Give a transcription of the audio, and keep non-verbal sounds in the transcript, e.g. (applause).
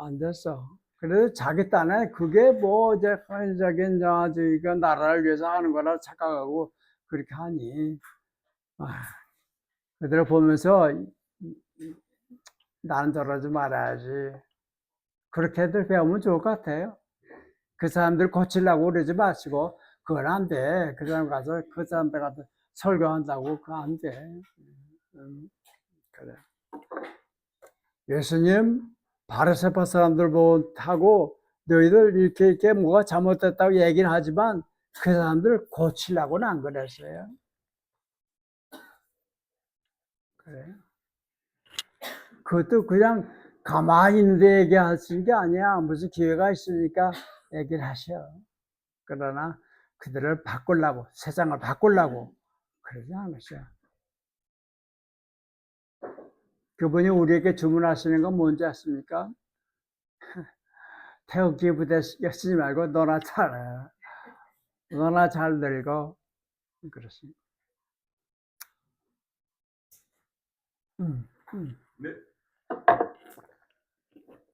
안 됐어. 그래도 자기 딴에 그게 뭐 이제 헌의적인 저기가 나라를 위해서 하는 거라 착각하고 그렇게 하니. 아, 그들을 보면서 나는 저러지 말아야지. 그렇게들 배우면 좋을 것 같아요. 그 사람들 고치려고 그러지 마시고, 그건 안 돼. 그 사람 가서 그 사람들 가서 설교한다고 그거 안 돼. 음, 그래. 예수님 바르세파 사람들 보고 너희들 이렇게 이렇게 뭐가 잘못됐다고 얘기는 하지만 그 사람들 고치려고는 안 그랬어요. 그래. 그것도 그냥 가만히 있는데 얘기하시는 게 아니야. 무슨 기회가 있으니까 얘기를 하셔. 그러나 그들을 바꾸려고, 세상을 바꾸려고 그러지 않으셔. 그분이 우리에게 주문하시는 건 뭔지 아십니까? (laughs) 태극기 부대 쓰지 말고 너나 잘해. 너나 잘 늙어. 그렇습니다. 음, 음. 네,